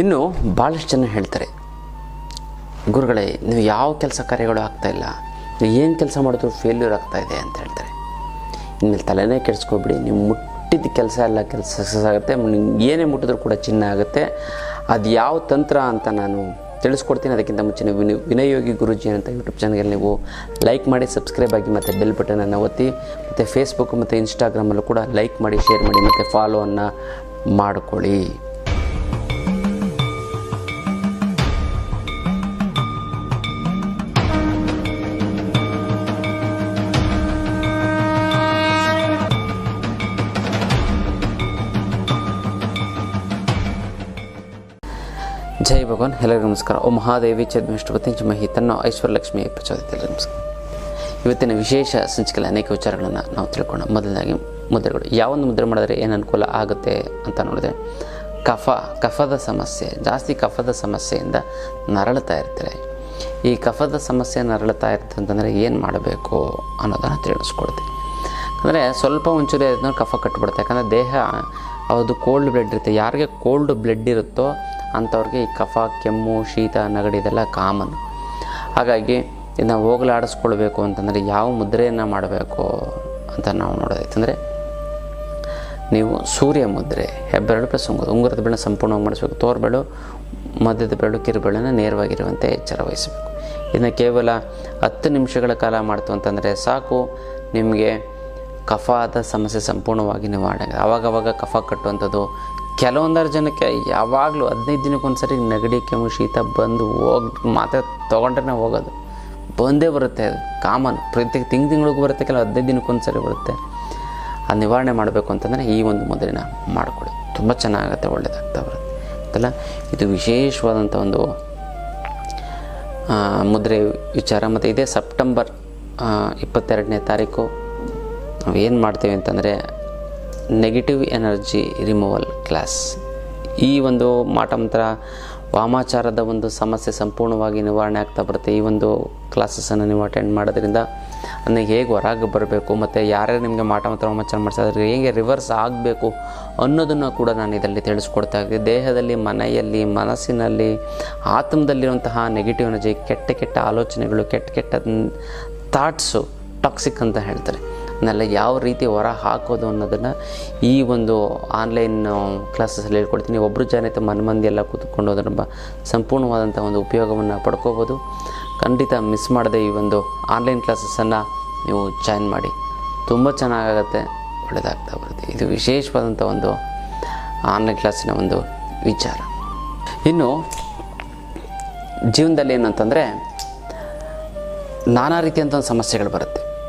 ಇನ್ನು ಭಾಳಷ್ಟು ಜನ ಹೇಳ್ತಾರೆ, ಗುರುಗಳೇ, ನೀವು ಯಾವ ಕೆಲಸ ಕಾರ್ಯಗಳು ಆಗ್ತಾಯಿಲ್ಲ ನೀವು ಏನು ಕೆಲಸ ಮಾಡಿದ್ರು ಫೇಲ್ಯೂರ್ ಆಗ್ತಾ ಇದೆ ಅಂತ ಹೇಳ್ತಾರೆ. ಇನ್ಮೇಲೆ ತಲೆನೇ ಕೆಡಿಸ್ಕೊಬಿಡಿ, ನೀವು ಮುಟ್ಟಿದ ಕೆಲಸ ಎಲ್ಲ ಕೆಲಸ ಸಕ್ಸಸ್ ಆಗುತ್ತೆ ಏನೇ ಮುಟ್ಟಿದ್ರೂ ಕೂಡ ಚಿನ್ನ ಆಗುತ್ತೆ. ಅದು ಯಾವ ತಂತ್ರ ಅಂತ ನಾನು ತಿಳಿಸ್ಕೊಡ್ತೀನಿ. ಅದಕ್ಕಿಂತ ಮುಂಚೆ ವಿನ ವಿನಯೋಗಿ ಗುರುಜಿ ಅಂತ ಯೂಟ್ಯೂಬ್ ಚಾನಲ್ ನೀವು ಲೈಕ್ ಮಾಡಿ ಸಬ್ಸ್ಕ್ರೈಬ್ ಆಗಿ ಮತ್ತು ಬೆಲ್ ಬಟನನ್ನು ಒತ್ತಿ, ಮತ್ತು ಫೇಸ್ಬುಕ್ ಮತ್ತು ಇನ್ಸ್ಟಾಗ್ರಾಮಲ್ಲೂ ಕೂಡ ಲೈಕ್ ಮಾಡಿ ಶೇರ್ ಮಾಡಿ, ಮತ್ತು ಫಾಲೋವನ್ನು ಮಾಡಿಕೊಳ್ಳಿ. ಜೈ ಭಗವಾನ್. ಎಲ್ಲರಿಗೂ ನಮಸ್ಕಾರ. ಓ ಮಹಾದೇವಿ ಚದ್ಮೇಷ್ಟಪತಿ ಮಹಿ ತನ್ನ ಐಶ್ವರ್ಯಲಕ್ಷ್ಮಿ ಪ್ರಚೋದಿತ ನಮಸ್ಕಾರ. ಇವತ್ತಿನ ವಿಶೇಷ ಸಂಚಿಕೆಯಲ್ಲಿ ಅನೇಕ ವಿಚಾರಗಳನ್ನು ನಾವು ತಿಳ್ಕೊಳ್ಳೋಣ. ಮೊದಲನೇದಾಗಿ, ಮುದ್ರೆಗಳು. ಯಾವೊಂದು ಮುದ್ರೆ ಮಾಡಿದ್ರೆ ಏನು ಅನುಕೂಲ ಆಗುತ್ತೆ ಅಂತ ನೋಡಿದ್ರೆ, ಕಫ, ಕಫದ ಸಮಸ್ಯೆ, ಜಾಸ್ತಿ ಕಫದ ಸಮಸ್ಯೆಯಿಂದ ನರಳುತ್ತಾ ಇರ್ತಾರೆ. ಈ ಕಫದ ಸಮಸ್ಯೆ ನರಳುತ್ತಾ ಇರುತ್ತೆ ಅಂತಂದರೆ ಏನು ಮಾಡಬೇಕು ಅನ್ನೋದನ್ನು ತಿಳಿಸ್ಕೊಡ್ತೀನಿ ಅಂದರೆ ಸ್ವಲ್ಪ ಒಂಚೂರು ಕಫ ಕಟ್ಬಿಡುತ್ತೆ. ಯಾಕಂದರೆ ದೇಹ, ಅದು ಕೋಲ್ಡ್ ಬ್ಲಡ್ ಇರುತ್ತೆ. ಯಾರಿಗೆ ಕೋಲ್ಡ್ ಬ್ಲಡ್ ಇರುತ್ತೋ ಅಂಥವ್ರಿಗೆ ಈ ಕಫ, ಕೆಮ್ಮು, ಶೀತ, ನೆಗಡಿ ಇದೆಲ್ಲ ಕಾಮನ್. ಹಾಗಾಗಿ ಇದನ್ನ ಹೋಗಲಾಡಿಸ್ಕೊಳ್ಬೇಕು ಅಂತಂದರೆ ಯಾವ ಮುದ್ರೆಯನ್ನು ಮಾಡಬೇಕು ಅಂತ ನಾವು ನೋಡೋದಾಯ್ತಂದರೆ ನೀವು ಸೂರ್ಯ ಮುದ್ರೆ, ಹೆಬ್ಬೆರಳು ಪ್ಲಸ್ ಉಂಗುರ, ಉಂಗುರದ ಬೆಳೆ ಸಂಪೂರ್ಣವಾಗಿ ಮಾಡಿಸ್ಬೇಕು. ತೋರ್ಬೆಳು ಮಧ್ಯದ ಬೆರಳು ಕಿರುಬೆಳನ್ನು ನೇರವಾಗಿರುವಂತೆ ಎಚ್ಚರ ವಹಿಸಬೇಕು. ಇದನ್ನು ಕೇವಲ ಹತ್ತು ನಿಮಿಷಗಳ ಕಾಲ ಮಾಡ್ತು ಅಂತಂದರೆ ಸಾಕು, ನಿಮಗೆ ಕಫದ ಸಮಸ್ಯೆ ಸಂಪೂರ್ಣವಾಗಿ ನಿವಾರಣೆ. ಆವಾಗವಾಗ ಕಫ ಕಟ್ಟುವಂಥದ್ದು ಕೆಲವೊಂದರ ಜನಕ್ಕೆ ಯಾವಾಗಲೂ ಹದಿನೈದು ದಿನಕ್ಕೊಂದ್ಸರಿ ನೆಗಡಿ, ಕೆಮ್ಮು, ಶೀತ ಬಂದು ಹೋಗಿ ಮಾತ್ರ ತೊಗೊಂಡ್ರೆ ಹೋಗೋದು. ಬಂದೇ ಬರುತ್ತೆ ಅದು, ಕಾಮನ್. ಪ್ರತಿ ತಿಂಗ್ ತಿಂಗಳಿಗೂ ಬರುತ್ತೆ, ಕೆಲವು ಹದಿನೈದು ದಿನಕ್ಕೊಂದ್ಸರಿ ಬರುತ್ತೆ. ಆ ನಿವಾರಣೆ ಮಾಡಬೇಕು ಅಂತಂದರೆ ಈ ಒಂದು ಮೊದಲಿನ ಮಾಡಿಕೊಡಿ ತುಂಬ ಚೆನ್ನಾಗುತ್ತೆ ಒಳ್ಳೆಯದಾಗ್ತಾ ಬರುತ್ತೆ. ಗೊತ್ತಲ್ಲ? ಇದು ವಿಶೇಷವಾದಂಥ ಒಂದು ಮುದ್ರೆ ವಿಚಾರ. ಮತ್ತು ಇದೇ ಸೆಪ್ಟೆಂಬರ್ ಇಪ್ಪತ್ತೆರಡನೇ ತಾರೀಕು ನಾವು ಏನು ಮಾಡ್ತೀವಿ ಅಂತಂದರೆ, ನೆಗೆಟಿವ್ ಎನರ್ಜಿ ರಿಮೂವಲ್. ಕ್ಲಾಸ್ ಈ ಒಂದು ಮಾಟಮಂತ್ರ ವಾಮಾಚಾರದ ಒಂದು ಸಮಸ್ಯೆ ಸಂಪೂರ್ಣವಾಗಿ ನಿವಾರಣೆ ಆಗ್ತಾ ಬರುತ್ತೆ. ಈ ಒಂದು ಕ್ಲಾಸಸನ್ನು ನೀವು ಅಟೆಂಡ್ ಮಾಡೋದ್ರಿಂದ ನನಗೆ ಹೇಗೆ ಹೊರಗೆ ಬರಬೇಕು ಮತ್ತು ಯಾರ್ಯಾರು ನಿಮಗೆ ಮಾಟಮಂತ್ರ ವಾಮಾಚಾರ ಮಾಡಿಸೋದ್ರೆ ಹೇಗೆ ರಿವರ್ಸ್ ಆಗಬೇಕು ಅನ್ನೋದನ್ನು ಕೂಡ ನಾನು ಇದರಲ್ಲಿ ತಿಳಿಸ್ಕೊಡ್ತಾ ಇದ್ದೆ ದೇಹದಲ್ಲಿ, ಮನೆಯಲ್ಲಿ, ಮನಸ್ಸಿನಲ್ಲಿ, ಆತ್ಮದಲ್ಲಿರುವಂತಹ ನೆಗೆಟಿವ್ ಎನರ್ಜಿ ಕೆಟ್ಟ ಕೆಟ್ಟ ಆಲೋಚನೆಗಳು, ಕೆಟ್ಟ ಕೆಟ್ಟ ಥಾಟ್ಸು ಟಾಕ್ಸಿಕ್ ಅಂತ ಹೇಳ್ತಾರೆ. ಅದನ್ನೆಲ್ಲ ಯಾವ ರೀತಿ ಹೊರ ಹಾಕೋದು ಅನ್ನೋದನ್ನು ಈ ಒಂದು ಆನ್ಲೈನ್ ಕ್ಲಾಸಸ್ಸಲ್ಲಿ ಹೇಳ್ಕೊಡ್ತೀನಿ. ಒಬ್ಬರು ಜನ ಮನೆ ಮಂದಿ ಎಲ್ಲ ಕೂತ್ಕೊಂಡು ಅದರ ಸಂಪೂರ್ಣವಾದಂಥ ಒಂದು ಉಪಯೋಗವನ್ನು ಪಡ್ಕೋಬೋದು. ಖಂಡಿತ ಮಿಸ್ ಮಾಡದೆ ಈ ಒಂದು ಆನ್ಲೈನ್ ಕ್ಲಾಸಸ್ಸನ್ನು ನೀವು ಜಾಯಿನ್ ಮಾಡಿ. ತುಂಬ ಚೆನ್ನಾಗಾಗತ್ತೆ ಒಳ್ಳೆಯದಾಗ್ತಾ ಬರುತ್ತೆ. ಇದು ವಿಶೇಷವಾದಂಥ ಒಂದು ಆನ್ಲೈನ್ ಕ್ಲಾಸಿನ ಒಂದು ವಿಚಾರ. ಇನ್ನು ಜೀವನದಲ್ಲಿ ಏನಂತಂದರೆ ನಾನಾ ರೀತಿಯಂಥ ಸಮಸ್ಯೆಗಳು ಬರುತ್ತೆ.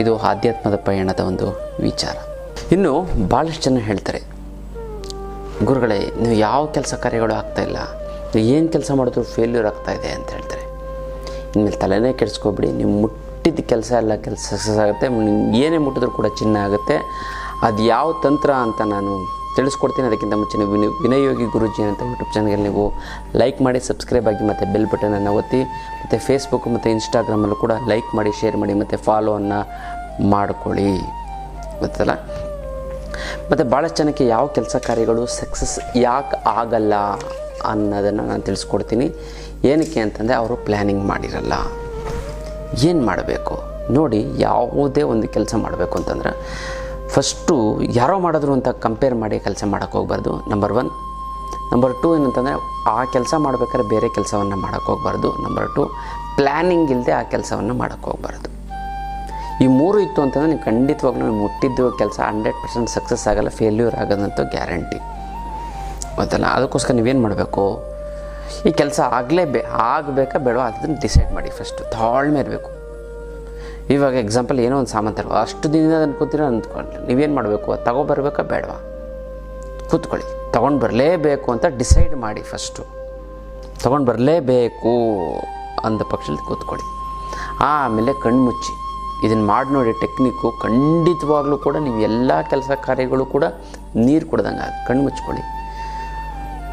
ಇದು ಆಧ್ಯಾತ್ಮದ ಪಯಣದ ಒಂದು ವಿಚಾರ. ಇನ್ನು ಭಾಳಷ್ಟು ಜನ ಹೇಳ್ತಾರೆ, ಗುರುಗಳೇ, ನೀವು ಯಾವ ಕೆಲಸ ಕಾರ್ಯಗಳು ಆಗ್ತಾಯಿಲ್ಲ ನೀವು ಏನು ಕೆಲಸ ಮಾಡಿದ್ರು ಫೇಲ್ಯೂರ್ ಆಗ್ತಾ ಇದೆ ಅಂತ ಹೇಳ್ತಾರೆ. ಇನ್ಮೇಲೆ ತಲೆನೇ ಕೆಡಿಸ್ಕೊಬಿಡಿ, ನೀವು ಮುಟ್ಟಿದ ಕೆಲಸ ಎಲ್ಲ ಕೆಲಸ ಆಗುತ್ತೆ ಏನೇ ಮುಟ್ಟಿದ್ರೂ ಕೂಡ ಚಿನ್ನ ಆಗುತ್ತೆ. ಅದು ಯಾವ ತಂತ್ರ ಅಂತ ನಾನು ತಿಳಿಸ್ಕೊಡ್ತೀನಿ. ಅದಕ್ಕಿಂತ ಮುಂಚೆ ನೀವು ವಿನಯ್ ವಿನಯ್ ಯೋಗಿ ಗುರುಜಿ ಅಂತ ಯೂಟ್ಯೂಬ್ ಚಾನಲ್ಗೆ ನೀವು ಲೈಕ್ ಮಾಡಿ ಸಬ್ಸ್ಕ್ರೈಬ್ ಆಗಿ ಮತ್ತು ಬೆಲ್ ಬಟನನ್ನು ಒತ್ತಿ, ಮತ್ತು ಫೇಸ್ಬುಕ್ ಮತ್ತು ಇನ್ಸ್ಟಾಗ್ರಾಮಲ್ಲೂ ಕೂಡ ಲೈಕ್ ಮಾಡಿ ಶೇರ್ ಮಾಡಿ, ಮತ್ತು ಫಾಲೋವನ್ನು ಮಾಡ್ಕೊಳ್ಳಿ. ಗೊತ್ತಲ್ಲ? ಮತ್ತು ಭಾಳಷ್ಟು ಜನಕ್ಕೆ ಯಾವ ಕೆಲಸ ಕಾರ್ಯಗಳು ಸಕ್ಸಸ್ ಯಾಕೆ ಆಗಲ್ಲ ಅನ್ನೋದನ್ನು ನಾನು ತಿಳಿಸ್ಕೊಡ್ತೀನಿ. ಏನಕ್ಕೆ ಅಂತಂದರೆ ಅವರು ಪ್ಲ್ಯಾನಿಂಗ್ ಮಾಡಿರಲ್ಲ. ಏನು ಮಾಡಬೇಕು? ನೋಡಿ ಯಾವುದೇ ಒಂದು ಕೆಲಸ ಮಾಡಬೇಕು ಅಂತಂದ್ರೆ ಫಸ್ಟು ಯಾರೋ ಮಾಡಿದ್ರು ಅಂತ ಕಂಪೇರ್ ಮಾಡಿ ಕೆಲಸ ಮಾಡೋಕ್ಕೆ ಹೋಗ್ಬಾರ್ದು. ನಂಬರ್ ಒನ್ ನಂಬರ್ ಟೂ ಏನಂತಂದರೆ, ಆ ಕೆಲಸ ಮಾಡ್ಬೇಕಾದ್ರೆ ಬೇರೆ ಕೆಲಸವನ್ನು ಮಾಡೋಕ್ಕೆ ಹೋಗ್ಬಾರ್ದು. ನಂಬರ್ ಟು ಪ್ಲ್ಯಾನಿಂಗ್ ಇಲ್ಲದೆ ಆ ಕೆಲಸವನ್ನು ಮಾಡೋಕ್ಕೆ ಹೋಗ್ಬಾರ್ದು. ಈ ಮೂರು ಇತ್ತು ಅಂತಂದರೆ ನೀವು ಖಂಡಿತವಾಗ್ಲೂ ನೀವು ಮುಟ್ಟಿದ್ದು ಕೆಲಸ ಹಂಡ್ರೆಡ್ ಪರ್ಸೆಂಟ್ ಸಕ್ಸಸ್ ಆಗಲ್ಲ ಫೇಲ್ಯೂರ್ ಆಗೋದಂತೂ ಗ್ಯಾರಂಟಿ ಗೊತ್ತಲ್ಲ? ಅದಕ್ಕೋಸ್ಕರ ನೀವೇನು ಮಾಡಬೇಕು? ಈ ಕೆಲಸ ಆಗಲೇ ಬೇ ಆಗಬೇಕಾ ಬೇಡವಾ? ಅದನ್ನು ಡಿಸೈಡ್ ಮಾಡಿ ಫಸ್ಟು ತಾಳ್ಮೆ ಇರಬೇಕು. ಇವಾಗ ಎಕ್ಸಾಂಪಲ್ ಏನೋ ಒಂದು ಸಾಮಾನು ತರುವ ಅಷ್ಟು ದಿನದಿಂದ ಅನ್ಕೋತೀರ ಅಂದ್ಕೊಂಡು ನೀವೇನು ಮಾಡಬೇಕು? ತಗೊಬರ್ಬೇಕಾ ಬೇಡವಾ? ಕೂತ್ಕೊಳ್ಳಿ. ತೊಗೊಂಡು ಬರಲೇಬೇಕು ಅಂತ ಡಿಸೈಡ್ ಮಾಡಿ ಫಸ್ಟು ತೊಗೊಂಡು ಬರಲೇಬೇಕು ಅಂದ ಪಕ್ಷದಲ್ಲಿ ಕೂತ್ಕೊಳ್ಳಿ. ಆಮೇಲೆ ಕಣ್ಣು ಮುಚ್ಚಿ. ಇದನ್ನು ಮಾಡಿ ನೋಡಿ ಟೆಕ್ನಿಕ್ಕು ಖಂಡಿತವಾಗ್ಲೂ ಕೂಡ ನೀವು ಎಲ್ಲ ಕೆಲಸ ಕಾರ್ಯಗಳು ಕೂಡ ನೀರು ಕುಡ್ದಂಗೆ ಕಣ್ಣು ಮುಚ್ಕೊಳ್ಳಿ.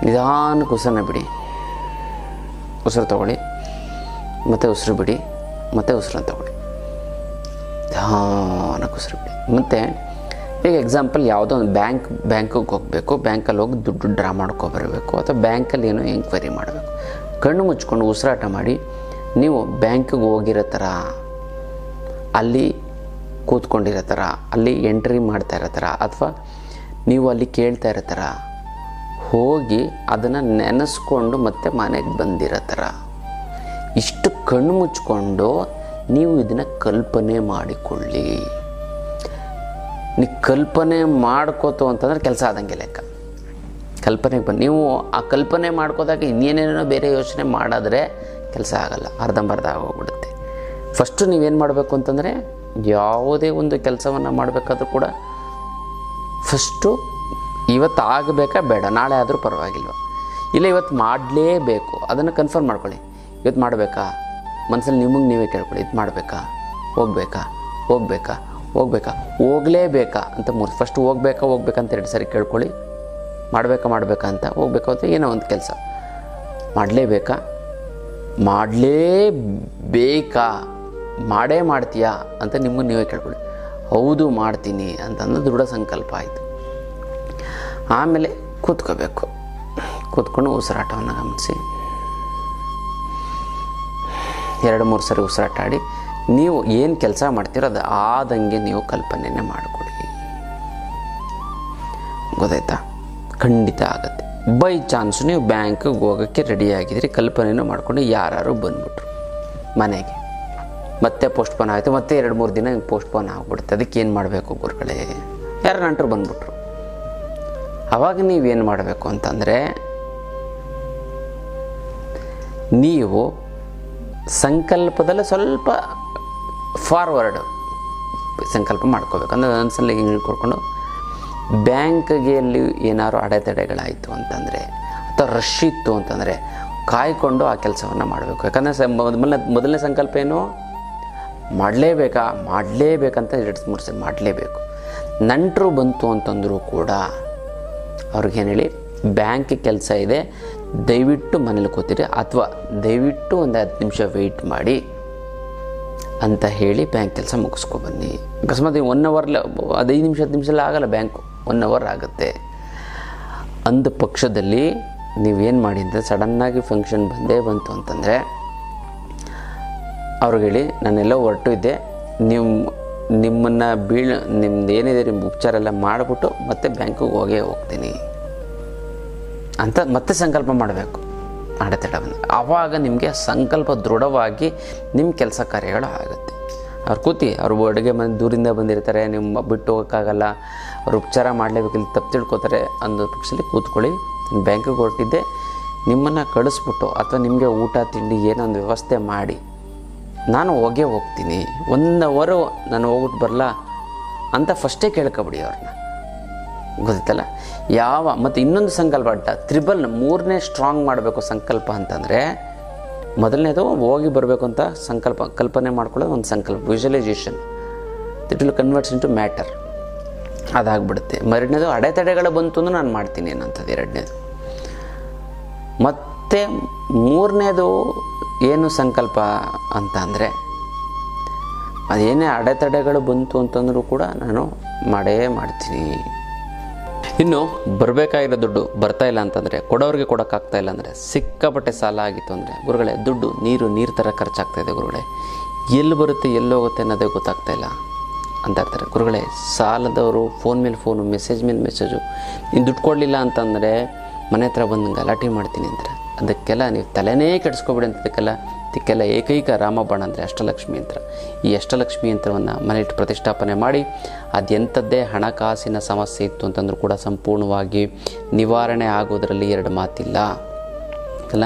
ನಿಧಾನಕ್ಕೆ ಉಸಿರನ್ನ ಬಿಡಿ. ಉಸಿರು ತಗೊಳ್ಳಿ. ಮತ್ತು ಉಸಿರು ಬಿಡಿ. ಮತ್ತು ಉಸಿರನ್ನು ತಗೊಳ್ಳಿ. ಉಸಿರು ಮತ್ತು, ಈಗ ಎಕ್ಸಾಂಪಲ್ ಯಾವುದೋ ಒಂದು ಬ್ಯಾಂಕ್ ಬ್ಯಾಂಕಿಗೆ ಹೋಗಬೇಕು ಬ್ಯಾಂಕಲ್ಲಿ ಹೋಗಿ ದುಡ್ಡು ಡ್ರಾ ಮಾಡ್ಕೊಬರಬೇಕು ಅಥವಾ ಬ್ಯಾಂಕಲ್ಲಿ ಏನೋ ಎಂಕ್ವೈರಿ ಮಾಡಬೇಕು. ಕಣ್ಣು ಮುಚ್ಕೊಂಡು ಉಸಿರಾಟ ಮಾಡಿ, ನೀವು ಬ್ಯಾಂಕಿಗೆ ಹೋಗಿರೋ ಥರ ಅಲ್ಲಿ ಕೂತ್ಕೊಂಡಿರೋ ಥರ ಅಲ್ಲಿ ಎಂಟ್ರಿ ಮಾಡ್ತಾ ಇರೋ ಥರ ಅಥವಾ ನೀವು ಅಲ್ಲಿ ಕೇಳ್ತಾ ಇರೋ ಥರ ಹೋಗಿ ಅದನ್ನು ನೆನೆಸ್ಕೊಂಡು ಮತ್ತೆ ಮನೆಗೆ ಬಂದಿರೋ ಥರ ಇಷ್ಟು ಕಣ್ಣು ಮುಚ್ಕೊಂಡು ನೀವು ಇದನ್ನು ಕಲ್ಪನೆ ಮಾಡಿಕೊಳ್ಳಿ. ನೀವು ಕಲ್ಪನೆ ಮಾಡ್ಕೋತು ಅಂತಂದ್ರೆ ಕೆಲಸ ಆದಂಗೆ ಲೆಕ್ಕ. ಕಲ್ಪನೆಗೆ ಬಂದು ನೀವು ಆ ಕಲ್ಪನೆ ಮಾಡ್ಕೋದಾಗ ಇನ್ನೇನೇನೋ ಬೇರೆ ಯೋಚನೆ ಮಾಡಿದ್ರೆ ಕೆಲಸ ಆಗಲ್ಲ. ಅರ್ಧಂಬರ್ಧ ಆಗೋಗ್ಬಿಡುತ್ತೆ. ಫಸ್ಟು ನೀವೇನು ಮಾಡಬೇಕು ಅಂತಂದರೆ ಯಾವುದೇ ಒಂದು ಕೆಲಸವನ್ನು ಮಾಡಬೇಕಾದ್ರೂ ಕೂಡ ಫಸ್ಟು ಇವತ್ತು ಆಗಬೇಕಾ ಬೇಡ. ನಾಳೆ ಆದರೂ ಪರವಾಗಿಲ್ವ? ಇಲ್ಲ, ಇವತ್ತು ಮಾಡಲೇಬೇಕು. ಅದನ್ನು ಕನ್ಫರ್ಮ್ ಮಾಡ್ಕೊಳ್ಳಿ. ಇವತ್ತು ಮಾಡಬೇಕಾ? ಮನಸ್ಸಲ್ಲಿ ನಿಮಗೆ ನೀವೇ ಕೇಳ್ಕೊಳ್ಳಿ ಇದು ಮಾಡಬೇಕಾ? ಹೋಗ್ಬೇಕಾ? ಹೋಗ್ಬೇಕಾ? ಹೋಗ್ಬೇಕಾ? ಹೋಗಲೇಬೇಕಾ ಅಂತ ಮೂರು ಫಸ್ಟ್ ಹೋಗ್ಬೇಕಾ ಅಂತ ಎರಡು ಸಾರಿ ಕೇಳ್ಕೊಳ್ಳಿ. ಮಾಡಬೇಕಾ ಮಾಡಬೇಕಾ ಅಂತ. ಹೋಗ್ಬೇಕು ಅಂತ ಏನೋ ಒಂದು ಕೆಲಸ. ಮಾಡಲೇಬೇಕಾ? ಮಾಡಲೇಬೇಕಾ? ಮಾಡೇ ಮಾಡ್ತೀಯಾ ಅಂತ ನಿಮಗೆ ನೀವೇ ಕೇಳ್ಕೊಳ್ಳಿ. ಹೌದು ಮಾಡ್ತೀನಿ ಅಂತಂದು ದೃಢ ಸಂಕಲ್ಪ ಆಯಿತು. ಆಮೇಲೆ ಕೂತ್ಕೋಬೇಕು. ಕೂತ್ಕೊಂಡು ಉಸಿರಾಟವನ್ನು ಗಮನಿಸಿ. ಎರಡು ಮೂರು ಸರಿ ಉಸಿರಾಟ ಆಡಿ ನೀವು ಏನು ಕೆಲಸ ಮಾಡ್ತೀರೋ ಅದು ಆದಂಗೆ ನೀವು ಕಲ್ಪನೆನೇ ಮಾಡಿಕೊಡಿ. ಗೊತ್ತಾಯ್ತಾ? ಖಂಡಿತ ಆಗುತ್ತೆ. ಬೈ ಚಾನ್ಸ್ ನೀವು ಬ್ಯಾಂಕಿಗೆ ಹೋಗೋಕ್ಕೆ ರೆಡಿ ಕಲ್ಪನೆನೂ ಮಾಡ್ಕೊಂಡು ಯಾರು ಬಂದ್ಬಿಟ್ರು. ಮನೆಗೆ. ಮತ್ತೆ ಪೋಸ್ಟ್ಪೋನ್ ಆಯಿತು, ಮತ್ತೆ ಎರಡು ಮೂರು ದಿನ ಪೋಸ್ಟ್ಪೋನ್ ಆಗ್ಬಿಡುತ್ತೆ. ಅದಕ್ಕೆ ಏನು ಮಾಡಬೇಕು ಗುರುಗಳೇ? ಯಾರು ನಂಟರು ಬಂದ್ಬಿಟ್ರು. ಅವಾಗ ನೀವೇನು ಮಾಡಬೇಕು ಅಂತಂದರೆ, ನೀವು ಸಂಕಲ್ಪದಲ್ಲಿ ಸ್ವಲ್ಪ ಫಾರ್ವರ್ಡ್ ಸಂಕಲ್ಪ ಮಾಡ್ಕೋಬೇಕು. ಅಂದರೆ ಒಂದ್ಸಲ ಹಿಂಗೆ ಕೊಡ್ಕೊಂಡು ಬ್ಯಾಂಕ್ಗೆ ಅಲ್ಲಿ ಏನಾದ್ರು ಅಡೆತಡೆಗಳಾಯಿತು ಅಂತಂದರೆ, ಅಥವಾ ರಶ್ ಇತ್ತು ಅಂತಂದರೆ ಕಾಯ್ಕೊಂಡು ಆ ಕೆಲಸವನ್ನು ಮಾಡಬೇಕು. ಯಾಕಂದರೆ ಸ ಮೊದಲನೇ ಮೊದಲನೇ ಸಂಕಲ್ಪ ಏನು? ಮಾಡಲೇಬೇಕಾ? ಮಾಡಲೇಬೇಕಂತ ಎರಡು ಮೂರು ಸಲ ಮಾಡಲೇಬೇಕು. ನಂಟರು ಬಂತು ಅಂತಂದರೂ ಕೂಡ ಅವ್ರಿಗೇನು ಹೇಳಿ, ಬ್ಯಾಂಕ್ ಕೆಲಸ ಇದೆ ದಯವಿಟ್ಟು ಮನೇಲಿ ಕೂತಿರಿ ಅಥವಾ ದಯವಿಟ್ಟು ಒಂದು ಹತ್ತು ನಿಮಿಷ ವೆಯ್ಟ್ ಮಾಡಿ ಅಂತ ಹೇಳಿ ಬ್ಯಾಂಕ್ ಕೆಲಸ ಮುಗಿಸ್ಕೊಬನ್ನಿ ಅಕಸ್ಮಾತ್ ಒನ್ ಅವರ್ಲ ಹದಿನೈದು ನಿಮಿಷ, ಹತ್ತು ನಿಮಿಷಲ್ಲ ಆಗಲ್ಲ ಬ್ಯಾಂಕು ಒನ್ ಅವರ್ ಆಗುತ್ತೆ. ಅಂದ ಪಕ್ಷದಲ್ಲಿ ನೀವೇನು ಮಾಡಿ ಅಂದರೆ ಸಡನ್ನಾಗಿ ಫಂಕ್ಷನ್ ಬಂದೇ ಬಂತು ಅಂತಂದರೆ ಅವ್ರಿಗೆ ಹೇಳಿ, ನಾನೆಲ್ಲ ಹೊರಟು ಇದ್ದೆ. ನಿಮ್ಮ ನಿಮ್ಮನ್ನು ಬೀಳ, ನಿಮ್ದು ಏನಿದೆ ನಿಮ್ಮ ಉಪಚಾರ ಎಲ್ಲ ಮಾಡಿಬಿಟ್ಟು ಮತ್ತೆ ಬ್ಯಾಂಕಿಗೆ ಹೋಗೇ ಹೋಗ್ತೀನಿ. ಅಂತ ಮತ್ತೆ ಸಂಕಲ್ಪ ಮಾಡಬೇಕು. ಬಂದು ಆವಾಗ ನಿಮಗೆ ಸಂಕಲ್ಪ ದೃಢವಾಗಿ ನಿಮ್ಮ ಕೆಲಸ ಕಾರ್ಯಗಳು ಆಗುತ್ತೆ. ಅವ್ರು ಕೂತಿ, ಅವರು ಅಡುಗೆ ಮನೆ ದೂರಿಂದ ಬಂದಿರ್ತಾರೆ ನಿಮ್ಮ ಬಿಟ್ಟು ಹೋಗೋಕ್ಕಾಗಲ್ಲ, ಅವ್ರು ಉಪಚಾರ ಮಾಡಲೇಬೇಕು ಇಲ್ಲಿ ತಪ್ಪು ತಿಳ್ಕೊತಾರೆ ಅನ್ನೋ ಪಕ್ಷದಲ್ಲಿ ಕೂತ್ಕೊಳ್ಳಿ. ನಿಮ್ಮ ಬ್ಯಾಂಕಿಗೆ ಹೊರಟಿದ್ದೆ. ನಿಮ್ಮನ್ನು ಕಳಿಸ್ಬಿಟ್ಟು ಅಥವಾ ನಿಮಗೆ ಊಟ, ತಿಂಡಿ ಏನೋ ಒಂದು ವ್ಯವಸ್ಥೆ ಮಾಡಿ. ನಾನು ಹೋಗೇ ಹೋಗ್ತೀನಿ. ಒಂದು ಅವರು ನಾನು ಹೋಗ್ಬಿಟ್ಟು ಬರಲ್ಲ ಅಂತ ಫಸ್ಟೇ ಕೇಳ್ಕೊಬಿಡಿ ಅವ್ರನ್ನ. ಗೊತ್ತಲ್ಲ ಯಾವ, ಮತ್ತು ಇನ್ನೊಂದು ಸಂಕಲ್ಪ ಅಡ್ಡ ತ್ರಿಬಲ್ ಮೂರನೇ ಸ್ಟ್ರಾಂಗ್ ಮಾಡಬೇಕು ಸಂಕಲ್ಪ ಅಂತಂದರೆ, ಮೊದಲನೇದು ಹೋಗಿ ಬರಬೇಕು ಅಂತ ಸಂಕಲ್ಪ, ಕಲ್ಪನೆ ಮಾಡ್ಕೊಳ್ಳೋದು ಒಂದು ಸಂಕಲ್ಪ visualisation that will converts into matter ಅದಾಗ್ಬಿಡುತ್ತೆ. ಮರಡನೇದು ಅಡೆತಡೆಗಳು ಬಂತು ಅಂದ್ರೆ ನಾನು ಮಾಡ್ತೀನಿ ಅನ್ನೋಂಥದ್ದು, ಎರಡನೇದು. ಮತ್ತು ಮೂರನೇದು ಏನು ಸಂಕಲ್ಪ ಅಂತ ಅಂದರೆ ಅದೇನೇ ಅಡೆತಡೆಗಳು ಬಂತು ಅಂತಂದರೂ ಕೂಡ ನಾನು ಮಾಡೇ ಮಾಡ್ತೀನಿ. ಇನ್ನು ಬರಬೇಕಾಗಿರೋ ದುಡ್ಡು ಬರ್ತಾ ಇಲ್ಲ ಅಂತಂದರೆ, ಕೊಡೋರಿಗೆ ಕೊಡೋಕ್ಕಾಗ್ತಾ ಇಲ್ಲ ಅಂದರೆ, ಸಿಕ್ಕಾಪಟ್ಟೆ ಸಾಲ ಆಗಿತ್ತು ಅಂದರೆ, ಗುರುಗಳೇ, ದುಡ್ಡು ನೀರು ನೀರು ಥರ ಖರ್ಚಾಗ್ತಾ ಇದೆ ಗುರುಗಳೇ. ಎಲ್ಲಿ ಬರುತ್ತೆ, ಎಲ್ಲಿ ಹೋಗುತ್ತೆ ಅನ್ನೋದೇ ಗೊತ್ತಾಗ್ತಾ ಇಲ್ಲ ಅಂತ ಇರ್ತಾರೆ ಗುರುಗಳೇ, ಸಾಲದವರು ಫೋನ್ ಮೇಲೆ ಫೋನು ಮೆಸೇಜ್ ಮೇಲೆ ಮೆಸೇಜು ನೀನು ದುಡ್ಡು ಕೊಡಲಿಲ್ಲ ಅಂತಂದರೆ ಮನೆ ಹತ್ರ ಬಂದು ಗಲಾಟೆ ಮಾಡ್ತೀನಿ ಅಂತಾರೆ. ಅದಕ್ಕೆಲ್ಲ ನೀವು ತಲೆನೇ ಕೆಡಿಸ್ಕೊಬೇಡಿ ಅಂತದಕ್ಕೆಲ್ಲ ಇದಕ್ಕೆಲ್ಲ ಏಕೈಕ ರಾಮಬಾಣ ಅಂದರೆ ಅಷ್ಟಲಕ್ಷ್ಮಿ ಯಂತ್ರ ಈ ಅಷ್ಟಲಕ್ಷ್ಮಿ ಯಂತ್ರವನ್ನು ಮನೆಯಿಟ್ಟು ಪ್ರತಿಷ್ಠಾಪನೆ ಮಾಡಿ ಅದೆಂಥದ್ದೇ ಹಣಕಾಸಿನ ಸಮಸ್ಯೆ ಇತ್ತು ಅಂತಂದರೂ ಕೂಡ ಸಂಪೂರ್ಣವಾಗಿ ನಿವಾರಣೆ ಆಗೋದರಲ್ಲಿ ಎರಡು ಮಾತಿಲ್ಲ. ಅಲ್ಲ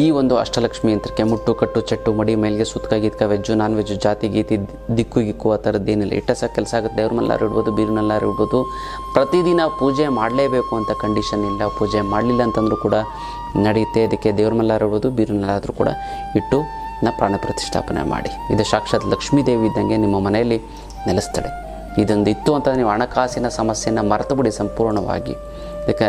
ಈ ಒಂದು ಅಷ್ಟಲಕ್ಷ್ಮಿ ಯಂತ್ರಕ್ಕೆ ಮುಟ್ಟು, ಕಟ್ಟು, ಚಟ್ಟು, ಮಡಿ, ಮೇಲ್ಗೆ ಸುತ್ಕ, ಗೀತ್ಕ, ವೆಜ್ಜು, ನಾನ್ ವೆಜ್ಜು, ಜಾತಿ, ಗೀತಿ ದಿಕ್ಕು, ಗಿಕ್ಕು ಆ ಥರದ್ದೇನಿಲ್ಲ ಇಟ್ಟ ಸಹ ಕೆಲಸ ಆಗುತ್ತೆ. ದೇವ್ರ ಮಲ್ಲಾರು ಇಡ್ಬೋದು ಬೀರ್ನಲ್ಲಾರು ಇಡ್ಬೋದು ಪ್ರತಿದಿನ ಪೂಜೆ ಮಾಡಲೇಬೇಕು ಅಂತ ಕಂಡೀಷನ್ ಇಲ್ಲ. ಪೂಜೆ ಮಾಡಲಿಲ್ಲ ಅಂತಂದರೂ ಕೂಡ ನಡೆಯುತ್ತೆ. ಅದಕ್ಕೆ ದೇವ್ರ ಮಲ್ಲಾರು ಇಡ್ಬೋದು ಬೀರ್ನಲ್ಲಾದರೂ ಕೂಡ ಇಟ್ಟು ನ ಪ್ರಾಣ ಪ್ರತಿಷ್ಠಾಪನೆ ಮಾಡಿ. ಇದು ಸಾಕ್ಷಾತ್ ಲಕ್ಷ್ಮೀ ದೇವಿ ಇದ್ದಂಗೆ ನಿಮ್ಮ ಮನೆಯಲ್ಲಿ ನೆಲೆಸ್ತಾಳೆ ಇದೊಂದು ಇತ್ತು ಅಂತ ನೀವು ಹಣಕಾಸಿನ ಸಮಸ್ಯೆಯನ್ನು ಮರೆತುಬಿಡಿ ಸಂಪೂರ್ಣವಾಗಿ. ಇದಕ್ಕೆ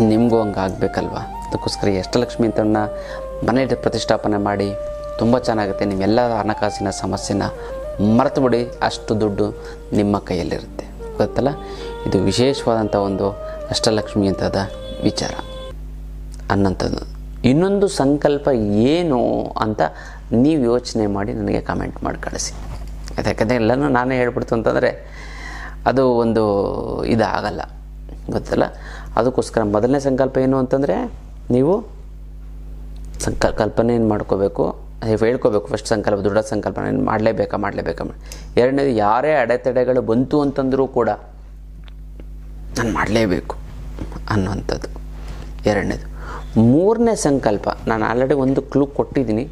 ನಿಮಗೂ ಹಂಗೆ ಆಗಬೇಕಲ್ವ? ಅದಕ್ಕೋಸ್ಕರ ಈ ಅಷ್ಟಲಕ್ಷ್ಮಿ ಅಂತನ್ನ ಮನೆ ಪ್ರತಿಷ್ಠಾಪನೆ ಮಾಡಿ ತುಂಬ ಚೆನ್ನಾಗುತ್ತೆ. ನಿಮ್ಮೆಲ್ಲ ಹಣಕಾಸಿನ ಸಮಸ್ಯೆನ ಮರೆತುಬಿಡಿ. ಅಷ್ಟು ದುಡ್ಡು ನಿಮ್ಮ ಕೈಯಲ್ಲಿರುತ್ತೆ. ಗೊತ್ತಲ್ಲ? ಇದು ವಿಶೇಷವಾದಂಥ ಒಂದು ಅಷ್ಟಲಕ್ಷ್ಮಿ ಅಂತದ ವಿಚಾರ. ಅನ್ನೋಂಥದ್ದು. ಇನ್ನೊಂದು ಸಂಕಲ್ಪ ಏನು ಅಂತ ನೀವು ಯೋಚನೆ ಮಾಡಿ ನನಗೆ ಕಮೆಂಟ್ ಮಾಡಿ ಕಳಿಸಿ. ಯಾಕಂದರೆ ಎಲ್ಲನೂ ನಾನೇ ಹೇಳ್ಬಿಡ್ತು ಅಂತಂದರೆ ಅದು ಒಂದು ಇದಾಗಲ್ಲ. ಗೊತ್ತಲ್ಲ? ಅದಕ್ಕೋಸ್ಕರ ಮೊದಲನೇ ಸಂಕಲ್ಪ ಏನು ಅಂತಂದರೆ ನೀವು ಸಂಕ ಕಲ್ಪನೆ ಏನು ಮಾಡ್ಕೋಬೇಕು ಹೇಳ್ಕೋಬೇಕು ಫಸ್ಟ್ ಸಂಕಲ್ಪ, ದೃಢ ಸಂಕಲ್ಪ, ಏನು ಮಾಡಲೇಬೇಕಾ ಮಾಡಲೇಬೇಕಾ ಎರಡನೇದು ಯಾರೇ ಅಡೆತಡೆಗಳು ಬಂತು ಅಂತಂದರೂ ಕೂಡ ನಾನು ಮಾಡಲೇಬೇಕು ಅನ್ನುವಂಥದ್ದು. ಎರಡನೇದು. ಮೂರನೇ ಸಂಕಲ್ಪ, ನಾನು ಆಲ್ರೆಡಿ ಒಂದು ಕ್ಲೂ ಕೊಟ್ಟಿದ್ದೀನಿ.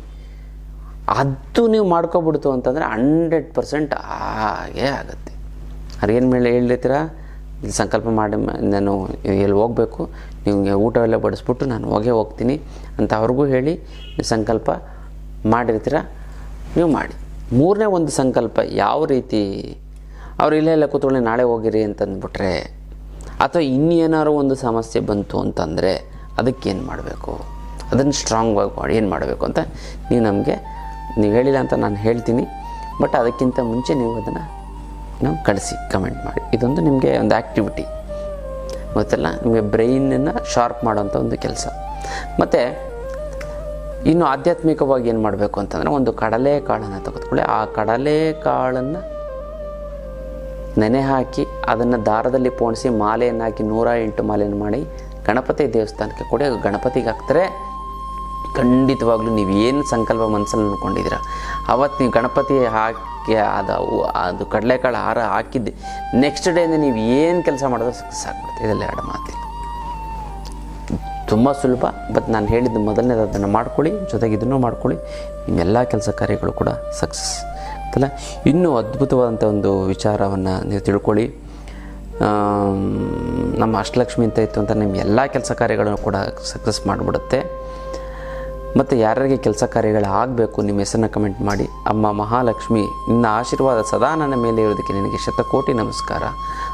ಅದು ನೀವು ಮಾಡ್ಕೊಬಿಡ್ತು ಅಂತಂದರೆ ಹಂಡ್ರೆಡ್ ಪರ್ಸೆಂಟ್ ಹಾಗೇ ಆಗುತ್ತೆ. ಅದೇನು ಮೇಲೆ ಹೇಳಿರ್ತೀರಾ ಇಲ್ಲಿ ಸಂಕಲ್ಪ ಮಾಡಿ ನಾನು ಎಲ್ಲಿ ಹೋಗಬೇಕು, ನಿಮಗೆ ಊಟವೆಲ್ಲ ಬಡಿಸ್ಬಿಟ್ಟು ನಾನು ಹೋಗೇ ಹೋಗ್ತೀನಿ ಅಂತ ಅವ್ರಿಗೂ ಹೇಳಿ ಸಂಕಲ್ಪ ಮಾಡಿರ್ತೀರ? ನೀವು ಮಾಡಿ. ಮೂರನೇ ಒಂದು ಸಂಕಲ್ಪ ಯಾವ ರೀತಿ, ಅವ್ರು ಇಲ್ಲೇ ಇಲ್ಲ ಕೂತ್ಕೊಳ್ಳಿ, ನಾಳೆ ಹೋಗಿರಿ ಅಂತಂದ್ಬಿಟ್ರೆ, ಅಥವಾ ಇನ್ನೇನಾದ್ರು ಒಂದು ಸಮಸ್ಯೆ ಬಂತು ಅಂತಂದರೆ ಅದಕ್ಕೇನು ಮಾಡಬೇಕು? ಅದನ್ನು ಸ್ಟ್ರಾಂಗ್ ಆಗಿ ಮಾಡಿ ಏನು ಮಾಡಬೇಕು ಅಂತ ನೀವು ನಮಗೆ, ನೀವು ಹೇಳಿಲ್ಲ ಅಂತ ನಾನು ಹೇಳ್ತೀನಿ. ಬಟ್ ಅದಕ್ಕಿಂತ ಮುಂಚೆ ನೀವು ಅದನ್ನು ನಾವು ಕಳಿಸಿ ಕಮೆಂಟ್ ಮಾಡಿ. ಇದೊಂದು ನಿಮಗೆ ಒಂದು ಆ್ಯಕ್ಟಿವಿಟಿ ಗೊತ್ತಲ್ಲ? ನಿಮಗೆ ಬ್ರೈನನ್ನು ಶಾರ್ಪ್ ಮಾಡೋಂಥ ಒಂದು ಕೆಲಸ. ಮತ್ತು, ಇನ್ನು ಆಧ್ಯಾತ್ಮಿಕವಾಗಿ ಏನು ಮಾಡಬೇಕು ಅಂತಂದರೆ ಒಂದು ಕಡಲೆ ಕಾಳನ್ನು ತೆಗೆದುಕೊಳ್ಳಿ. ಆ ಕಡಲೆ ಕಾಳನ್ನು ನೆನೆ ಹಾಕಿ, ಅದನ್ನು ದಾರದಲ್ಲಿ ಪೋಣಿಸಿ, ಮಾಲೆಯನ್ನು ಹಾಕಿ ನೂರ ಎಂಟು ಮಾಲೆಯನ್ನು ಮಾಡಿ ಗಣಪತಿ ದೇವಸ್ಥಾನಕ್ಕೆ ಕೊಡಿ. ಅದು ಗಣಪತಿಗೆ ಹಾಕ್ತಾರೆ ಖಂಡಿತವಾಗ್ಲೂ ನೀವು ಏನು ಸಂಕಲ್ಪ ಮನಸ್ಸಲ್ಲಿ ಅಂದ್ಕೊಂಡಿದ್ದೀರ ಅವತ್ತು ನೀವು ಗಣಪತಿ ಹಾಕಿ ಅದು ಅವು- ಅದು ಕಡಲೆಕಾಳು ಹಾರ ಹಾಕಿದ್ದು. ನೆಕ್ಸ್ಟ್ ಡೇಯಿಂದ ನೀವು ಏನು ಕೆಲಸ ಮಾಡೋದು ಸಕ್ಸಸ್ ಆಗ್ಬಿಡುತ್ತೆ ಇದೆಲ್ಲ ಎರಡು ಮಾತಿಲ್ಲ ತುಂಬ ಸುಲಭ ಬಟ್ ನಾನು ಹೇಳಿದ್ದು ಮೊದಲನೇದು ಅದನ್ನು ಮಾಡ್ಕೊಳ್ಳಿ, ಜೊತೆಗೆ ಇದನ್ನು ಮಾಡ್ಕೊಳ್ಳಿ. ನಿಮ್ಮೆಲ್ಲ ಕೆಲಸ ಕಾರ್ಯಗಳು ಕೂಡ ಸಕ್ಸಸ್ ಅಲ್ಲ ಇನ್ನೂ ಅದ್ಭುತವಾದಂಥ ಒಂದು ವಿಚಾರವನ್ನು ನೀವು ತಿಳ್ಕೊಳ್ಳಿ. ನಮ್ಮ ಅಷ್ಟಲಕ್ಷ್ಮಿ ಅಂತ ಇತ್ತು ಅಂತ ನಿಮ್ಮ ಎಲ್ಲ ಕೆಲಸ ಕಾರ್ಯಗಳನ್ನು ಕೂಡ ಸಕ್ಸಸ್ ಮಾಡಿಬಿಡುತ್ತೆ. ಮತ್ತು ಯಾರ್ಯಾರಿಗೆ ಕೆಲಸ ಕಾರ್ಯಗಳು ಆಗಬೇಕು ನಿಮ್ಮ ಹೆಸರನ್ನ ಕಮೆಂಟ್ ಮಾಡಿ. ಅಮ್ಮ ಮಹಾಲಕ್ಷ್ಮಿ, ನಿನ್ನ ಆಶೀರ್ವಾದ ಸದಾ ನನ್ನ ಮೇಲೆ ಇರೋದಕ್ಕೆ ನಿನಗೆ ಶತಕೋಟಿ ನಮಸ್ಕಾರ.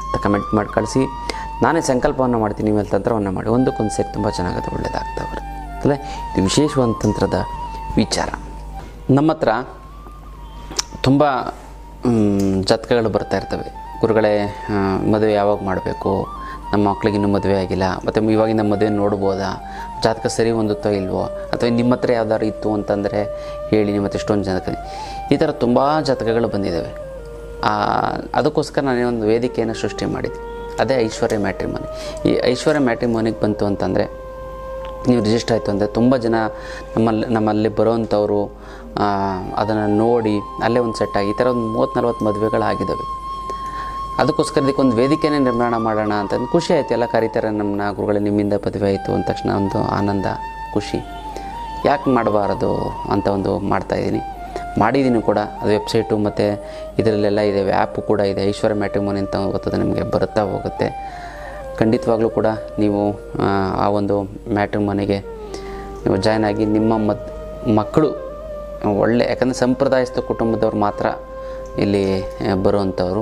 ಅಂತ ಕಮೆಂಟ್ ಮಾಡಿ ಕಳಿಸಿ. ನಾನೇ ಸಂಕಲ್ಪವನ್ನು ಮಾಡ್ತೀನಿ ನೀವು ತಂತ್ರವನ್ನು ಮಾಡಿ. ಒಂದಕ್ಕೊಂದು ಸೇರಿ ತುಂಬ ಚೆನ್ನಾಗುತ್ತೆ ಒಳ್ಳೆಯದಾಗ್ತಾ ಅಲ್ಲೇ, ಇದು ವಿಶೇಷವಾದ ತಂತ್ರದ ವಿಚಾರ. ನಮ್ಮ ಹತ್ರ ತುಂಬ ಜತ್ಕಗಳು ಬರ್ತಾ ಇರ್ತವೆ. ಗುರುಗಳೇ ಮದುವೆ ಯಾವಾಗ ಮಾಡಬೇಕು? ನಮ್ಮ ಮಕ್ಳಿಗೆ ಇನ್ನೂ ಮದುವೆ ಆಗಿಲ್ಲ. ಮತ್ತು ಇವಾಗಿನ ಮದುವೆ ನೋಡ್ಬೋದಾ? ಜಾತಕ ಸರಿ ಹೊಂದುತ್ತೋ ಇಲ್ವೋ? ಅಥವಾ ನಿಮ್ಮ ಹತ್ರ ಯಾವ್ದಾದ್ರು ಇತ್ತು ಅಂತಂದರೆ ಹೇಳಿ ನಿಮ್ಮ ಹತ್ರ ಎಷ್ಟೊಂದು ಜನಕ್ಕೆ ಈ ಥರ ತುಂಬ ಜಾತಕಗಳು ಬಂದಿದ್ದಾವೆ ಅದಕ್ಕೋಸ್ಕರ ನಾನೇ ಒಂದು ವೇದಿಕೆಯನ್ನು ಸೃಷ್ಟಿ ಮಾಡಿದ್ದೆ ಅದೇ ಐಶ್ವರ್ಯ ಮ್ಯಾಟ್ರಿಮೋನಿ. ಈ ಐಶ್ವರ್ಯ ಮ್ಯಾಟ್ರಿಮೋನಿಗೆ ಬಂತು ಅಂತಂದರೆ ನೀವು ರಿಜಿಸ್ಟರ್ ಆಯಿತು ಅಂದರೆ ತುಂಬ ಜನ ನಮ್ಮಲ್ಲಿ ನಮ್ಮಲ್ಲಿ ಬರೋವಂಥವ್ರು ಅದನ್ನು ನೋಡಿ ಅಲ್ಲೇ ಒಂದು ಸೆಟ್ ಆಗಿ ಈ ಥರ ಒಂದು ಮೂವತ್ತು ನಲ್ವತ್ತು ಮದುವೆಗಳಾಗಿದ್ದಾವೆ. ಅದಕ್ಕೋಸ್ಕರ ಇದಕ್ಕೊಂದು ವೇದಿಕೆನೇ ನಿರ್ಮಾಣ ಮಾಡೋಣ ಅಂತಂದು ಖುಷಿ ಆಯಿತು. ಎಲ್ಲ ಕರೀತಾರೆ. ನಮ್ಮನ್ನ ಗುರುಗಳೇ ನಿಮ್ಮಿಂದ ಪದವಿ ಆಯಿತು ಅಂದ ತಕ್ಷಣ ಒಂದು ಆನಂದ ಖುಷಿ. ಯಾಕೆ ಮಾಡಬಾರದು ಅಂತ ಒಂದು ಮಾಡ್ತಾಯಿದ್ದೀನಿ ಮಾಡಿದ್ದೀನಿ ಕೂಡ. ಅದು ವೆಬ್ಸೈಟು ಮತ್ತು ಇದರಲ್ಲೆಲ್ಲ ಇದೆ. ಆ್ಯಪು ಕೂಡ ಇದೆ. ಐಶ್ವರ್ಯ ಮ್ಯಾಟ್ರಿಮೋನಿ ಅಂತ ಗೊತ್ತದೆ ನಿಮಗೆ? ಬರುತ್ತಾ ಹೋಗುತ್ತೆ. ಖಂಡಿತವಾಗ್ಲೂ ಕೂಡ ನೀವು ಆ, ಒಂದು ಮ್ಯಾಟ್ರಿಮೋನಿಗೆ ನೀವು ಜಾಯ್ನ್ ಆಗಿ ನಿಮ್ಮ ಮಕ್ಕಳು ಒಳ್ಳೆ ಯಾಕಂದರೆ ಸಂಪ್ರದಾಯಸ್ಥ ಕುಟುಂಬದವ್ರು ಮಾತ್ರ ಇಲ್ಲಿ ಬರುವಂಥವ್ರು.